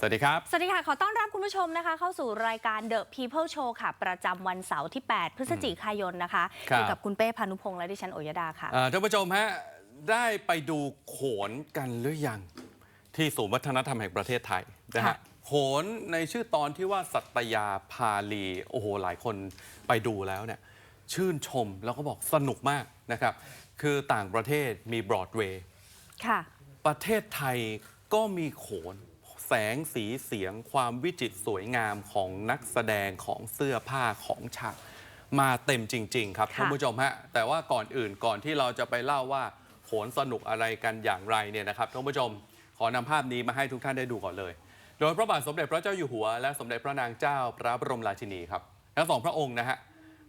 สวัสดีครับ สวัสดีค่ะ ขอต้อนรับคุณผู้ชมนะคะ เข้าสู่รายการ The People Show ค่ะ ประจำวันเสาร์ที่ 8 พฤศจิกายนนะคะครับอยู่กับคุณเป้พานุพงษ์และดิฉันโอยดาค่ะอ่าท่านผู้ชมฮะ ได้ไปดูโขนกันหรือยัง ที่ศูนย์วัฒนธรรมแห่งประเทศไทยนะค่ะฮะโขนในชื่อตอนที่ว่าสัตยาพาลี โอ้โห หลายคนไปดูแล้วเนี่ย ชื่นชมแล้วก็บอกสนุกมากนะครับ คือต่างประเทศมีบรอดเวย์ค่ะประเทศไทยก็มีโขน แสงสีเสียงความวิจิตรสวยงามของนักแสดงของเสื้อผ้าของฉากมาเต็มจริง ๆ ครับค่ะท่านผู้ชมฮะแต่ว่าก่อนอื่นก่อนที่เราจะไปเล่าว่าโขนสนุกอะไรกันอย่างไรเนี่ยนะครับท่านผู้ชมขอนำภาพนี้มาให้ทุกท่านได้ดูก่อนเลย โดยพระบาทสมเด็จพระเจ้าอยู่หัว และสมเด็จพระนางเจ้าพระบรมราชินีครับทั้งสองพระองค์นะฮะ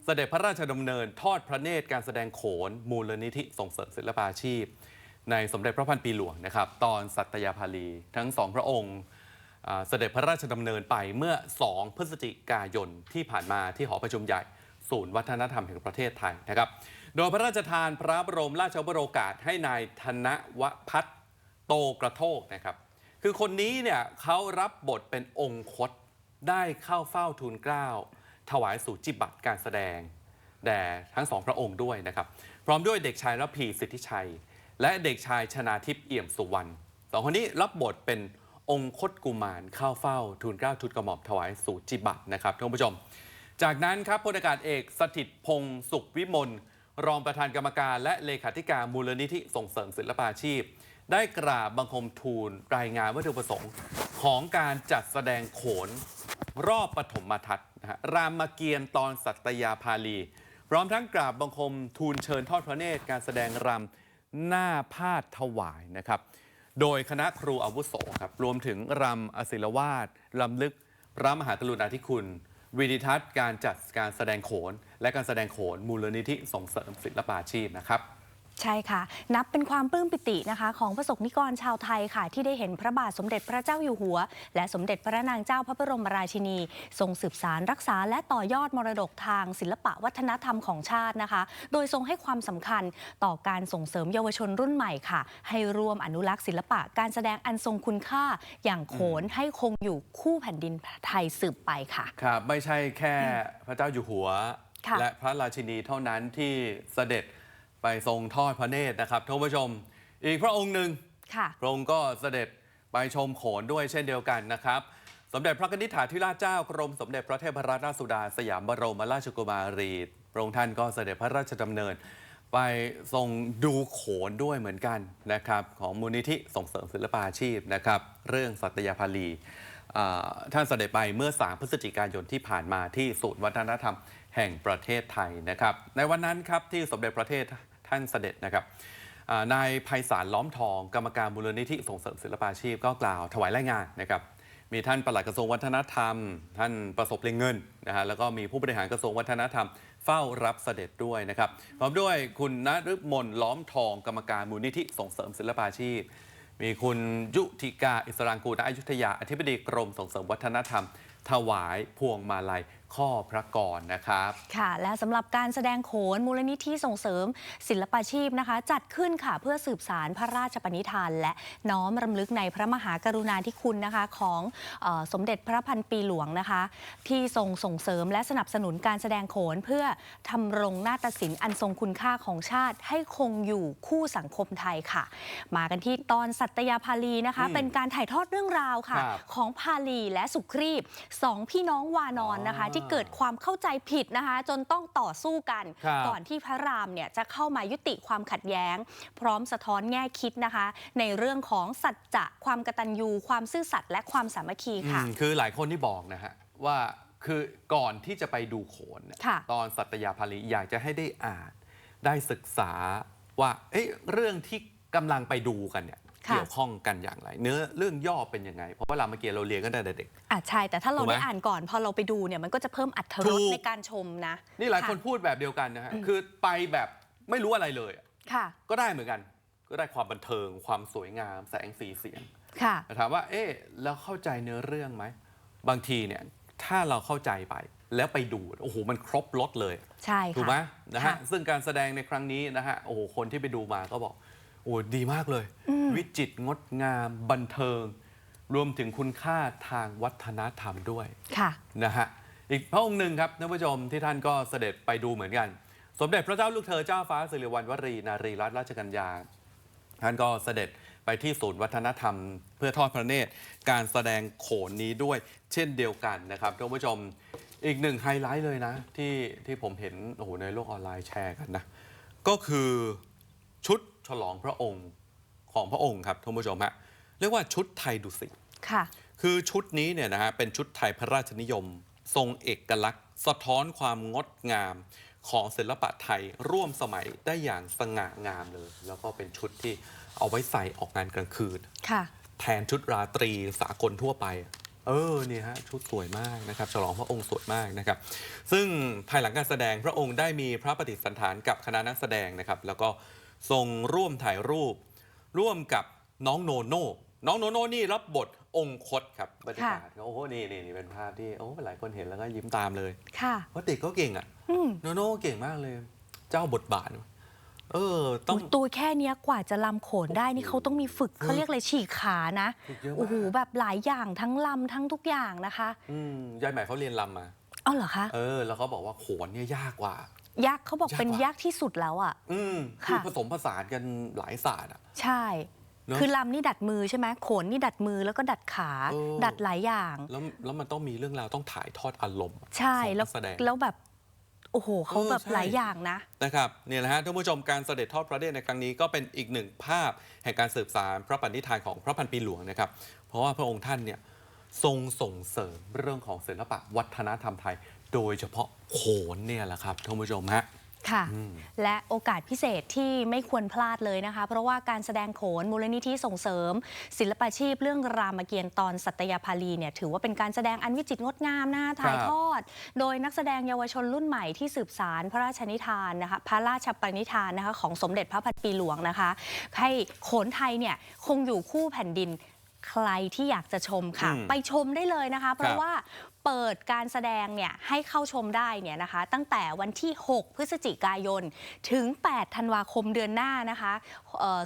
เสด็จพระราชดำเนินทอดพระเนตรการแสดงโขนมูลนิธิส่งเสริมศิลปาชีพ ในสมเด็จพระพันปีหลวงนะครับ ตอนสัตยาภาลีทั้งสองพระองค์เสด็จพระราชดำเนินไปเมื่อ 2 พฤศจิกายนที่ผ่านมาที่หอประชุมใหญ่ ศูนย์วัฒนธรรมแห่งประเทศไทยนะครับ โดยพระราชทานพระบรมราชวโรกาสให้นายธนวพัฒน์โตกระโทกนะครับ คือคนนี้เนี่ยเขารับบทเป็นองคตได้เข้าเฝ้าทูลเกล้าถวายสูจิบัตรการแสดง แด่ทั้งสองพระองค์ด้วยนะครับ พร้อมด้วยเด็กชายระพีสิทธิชัย และเด็กชายชนาทิพย์เอี่ยมสุวรรณสองคนนี้รับบทเป็นองคตกุมารเข้าเฝ้าทูลเกล้าทูลกระหม่อมถวายสูจิบัตนะครับท่านผู้ชม จากนั้นครับพลอากาศเอกสถิตพงศ์สุขวิมลรองประธานกรรมการ และเลขาธิการมูลนิธิส่งเสริมศิลปาชีพ ได้กราบบังคมทูลรายงานวัตถุประสงค์ ของการจัดแสดงโขนรอบปฐมทัศน์นะรามเกียรติ์ตอนสัตยาภาลี พร้อมทั้งกราบบังคมทูลเชิญทอดพระเนตรการแสดงรำ หน้าพาดถวายนะครับ โดยคณะครูอาวุโสครับรวมถึงรำอศิลวาสลำลึกพระมหากรุณาธิคุณ วิดิทัศน์การจัดการแสดงโขน และการแสดงโขนมูลนิธิส่งเสริมศิลปาชีพนะครับ ใช่ค่ะ นับเป็นความปลื้มปิตินะคะ ของประสบนิกรชาวไทยค่ะ ที่ได้เห็นพระบาทสมเด็จพระเจ้าอยู่หัว และสมเด็จพระนางเจ้าพระบรมราชินี ทรงสืบสารรักษาและต่อยอดมรดกทางศิลปะวัฒนธรรมของชาตินะคะ โดยทรงให้ความสำคัญต่อการส่งเสริมเยาวชนรุ่นใหม่ค่ะ ให้ร่วมอนุรักษ์ศิลปะการแสดงอันทรงคุณค่า อย่างโขนให้คงอยู่คู่แผ่นดินไทยสืบไปค่ะครับไม่ใช่แค่พระเจ้าอยู่หัวค่ะและพระราชินีเท่านั้นที่เสด็จ ไปทรงทอดพระเนตรนะครับท่านผู้ชม อีกพระองค์หนึ่งค่ะพระองค์ก็เสด็จไปชมโขนด้วยเช่นเดียวกันนะครับ สมเด็จพระนิธิถาธิราชเจ้ากรมสมเด็จพระเทพรัตนราชสุดาสยามบรมราชกุมารีพระองค์ท่านก็เสด็จพระราชดำเนิน ไปทรงดูโขนด้วยเหมือนกันนะครับ ของมูลนิธิส่งเสริมศิลปาชีพนะครับ เรื่องสัตยาภาลีอ่าท่านเสด็จไปเมื่อ 3 พฤศจิกายนที่ผ่านมาที่ศูนย์วัฒนธรรม แห่งประเทศไทยนะครับ ในวันนั้นครับที่สมเด็จพระเทพท่านเสด็จนะครับนายไพศาลล้อมทองกรรมการมูลนิธิส่งเสริมศิลปาชีพก็กล่าวถวายรายงานนะครับมีท่านปลัดกระทรวงวัฒนธรรม ท่านประสบเลียงเงินนะฮะแล้วก็มีผู้บริหารกระทรวงวัฒนธรรม เฝ้ารับเสด็จด้วยนะครับพร้อมด้วยคุณนฤมลล้อมทองกรรมการมูลนิธิส่งเสริมศิลปาชีพ มีคุณยุธิกาอิสรางกูลณอยุธยาอธิบดีกรมส่งเสริมวัฒนธรรม ถวายพวงมาลัย ข้อพระกรนะครับ ค่ะ และสำหรับการแสดงโขนมูลนิธิส่งเสริม ศิลปาชีพนะคะ จัดขึ้นค่ะเพื่อสืบสารพระราชปณิธาน และน้อมรำลึกในพระมหากรุณาธิคุณนะคะของเออสมเด็จพระพันปีหลวงนะคะ ที่ทรงส่งเสริมและสนับสนุนการแสดงโขนเพื่อทำรงนาฏศิลป์อันทรงคุณค่าของชาติ ให้คงอยู่คู่สังคมไทยค่ะ มากันที่ตอนสัตยาภาลีนะคะอืมเป็นการถ่ายทอดเรื่องราวค่ะครับของพาลีและสุครีบสองพี่น้องวานอนนะคะอ๋อที่เกิดความเข้าใจผิดนะคะ จนต้องต่อสู้กันครับก่อนที่พระรามเนี่ยจะเข้ามายุติความขัดแย้ง พร้อมสะท้อนแง่คิดนะคะ ในเรื่องของสัจจะความกตัญญูความซื่อสัตย์และความสามัคคีค่ะอืมคือหลายคนที่บอกนะฮะว่าคือก่อนที่จะไปดูโขนเนี่ยค่ะตอนสัตยาภาลีอยากจะให้ได้อ่านได้ศึกษาว่าเอ๊ะเรื่องที่กำลังไปดูกันเนี่ยค่ะ เกี่ยวข้องกันอย่างไร เนื้อเรื่องย่อเป็นยังไง เพราะว่าเราเมื่อกี้เราเรียนกันแต่เด็ก อะใช่ แต่ถ้าเราถูกไหมได้อ่านก่อน พอเราไปดูเนี่ยมันก็จะเพิ่มอัตรถูรสกในการชมนะ นี่หลายคนค่ะพูดแบบเดียวกันนะฮะคือไปแบบไม่รู้อะไรเลยอะค่ะ ก็ได้เหมือนกัน ก็ได้ความบันเทิง ความสวยงาม แสงสีเสียงค่ะแต่ถามว่า เอ๊ะแล้วเข้าใจเนื้อเรื่องไหมบางทีเนี่ยถ้าเราเข้าใจไปแล้วไปดูโอ้โหมันครบรถเลย ใช่ถูกค่ะไหมนะฮะค่ะซึ่งการแสดงในครั้งนี้นะฮะโอ้โหคนที่ไปดูมาก็บอกโอ้ดีมากเลย วิจิตรงดงามบันเทิง รวมถึงคุณค่าทางวัฒนธรรมด้วยค่ะนะฮะอีกพระองค์หนึ่งครับท่านผู้ชมที่ท่านก็เสด็จไปดูเหมือนกัน สมเด็จพระเจ้าลูกเธอเจ้าฟ้าสิริวัณวรีนารีรัตนราชกัญญาท่านก็เสด็จไปที่ศูนย์วัฒนธรรม เพื่อทอดพระเนตรการแสดงโขนนี้ด้วย เช่นเดียวกันนะครับท่านผู้ชมอีกหนึ่งไฮไลท์เลยนะ ที่ที่ผมเห็นโอ้โหในโลกออนไลน์แชร์กันนะ ก็คือชุดฉลองพระองค์ ของพระองค์ครับท่านผู้ชมฮะเรียกว่าชุดไทยดุสิตค่ะ คือชุดนี้เนี่ยนะฮะเป็นชุดไทยพระราชนิยม ทรงเอกลักษณ์ สะท้อนความงดงามของศิลปะไทยร่วมสมัยได้อย่างสง่างามเลย แล้วก็เป็นชุดที่เอาไว้ใส่ออกงานกลางคืนค่ะ แทนชุดราตรีสากลทั่วไป เออนี่ฮะชุดสวยมากนะครับ ฉลองพระองค์สวยมากนะครับ ซึ่งภายหลังการแสดงพระองค์ได้มีพระปฏิสันถานกับคณะนักแสดงนะครับ แล้วก็ทรงร่วมถ่ายรูป ร่วมกับน้องโนโน่น้องโนโน่นี่รับบทองคตครับบรรยากาศโอ้โหนี่นี่นี่เป็นภาพที่โอ้หลายคนเห็นแล้วก็ยิ้มตามเลยค่ะเพราะเด็กก็เก่งอะอืมโนโน่เก่งมากเลย เจ้าบทบาทเออต้องโอ้ยตัวแค่เนี้ยกว่าจะลำโขนได้นี่เขาต้องมีฝึกเขาเรียกอะไรฉีกขานะฝึกเยอะมากโอ้โหแบบหลายอย่างทั้งลำทั้งทุกอย่างนะคะ อืมยายใหม่เขาเรียนรำมาอ๋อเหรอคะเออแล้วเขาบอกว่าโขนเนี่ยยากกว่า ยักษ์เขาบอกยากเป็นกว่า ยักษ์ที่สุดแล้วอะ อืมค่ะคือผสมผสานกันหลายศาสตร์อะ ใช่ เนอะคือลำนี่ดัดมือใช่ไหมโขนนี่ดัดมือแล้วก็ดัดขา เออ ดัดหลายอย่าง แล้วแล้วมันต้องมีเรื่องราวต้องถ่ายทอดอารมณ์ใช่ของแล้วนักแสดง แล้วแบบ โอ้โหเขาเออแบบใช่ หลายอย่างนะ นะครับเนี่ยนะฮะท่านผู้ชมการเสด็จทอดพระเนตรในครั้งนี้ก็เป็นอีกหนึ่งภาพ แห่งการสืบสารพระปณิธานของพระพันปีหลวงนะครับ เพราะว่าพระองค์ท่านเนี่ยทรงส่งเสริมเรื่องของศิลปะวัฒนธรรมไทย โดยเฉพาะโขนเนี่ยแหละครับท่านผู้ชมฮะค่ะอืมและโอกาสพิเศษที่ไม่ควรพลาดเลยนะคะ เพราะว่าการแสดงโขนมูลนิธิส่งเสริม ศิลปาชีพเรื่องรามเกียรติ์ตอนสัตยาภาลีเนี่ยถือว่าเป็นการแสดงอันวิจิตรงดงามนะคะถ่ายทอด โดยนักแสดงเยาวชนรุ่นใหม่ที่สืบสารพระราชนิทานนะคะพระราชปณิธานนะคะของสมเด็จพระพันปีหลวงนะคะ ให้โขนไทยเนี่ยคงอยู่คู่แผ่นดินใครที่อยากจะชมค่ะอืมไปชมได้เลยนะคะ เพราะว่า เปิดการแสดงเนี่ยให้เข้าชมได้เนี่ยนะคะ ตั้งแต่วันที่ 6 พฤศจิกายน ถึง 8 ธันวาคมเดือนหน้านะคะเอ่อ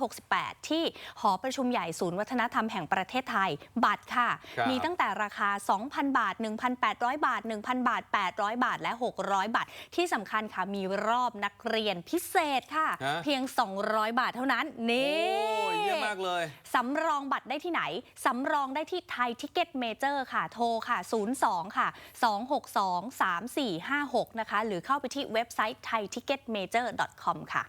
2568 ที่หอประชุมใหญ่ศูนย์วัฒนธรรมแห่งประเทศไทย บัตรค่ะครับมีตั้งแต่ราคา 2,000 บาท 1,800 บาท 1,000 บาท 800 บาท และ 600 บาท ที่สำคัญค่ะ มีรอบนักเรียนพิเศษค่ะฮะเพียง 200 บาทเท่านั้น นี่โอ้ยเยี่ยมมากเลย สำรองบัตรได้ที่ไหน สำรองได้ที่ไทยทิกเก็ตเมเจอร์ค่ะ โทรค่ะ 02 ค่ะ 262 3456 นะคะ หรือเข้าไปที่เว็บไซต์ thaiticketmajor.com ค่ะ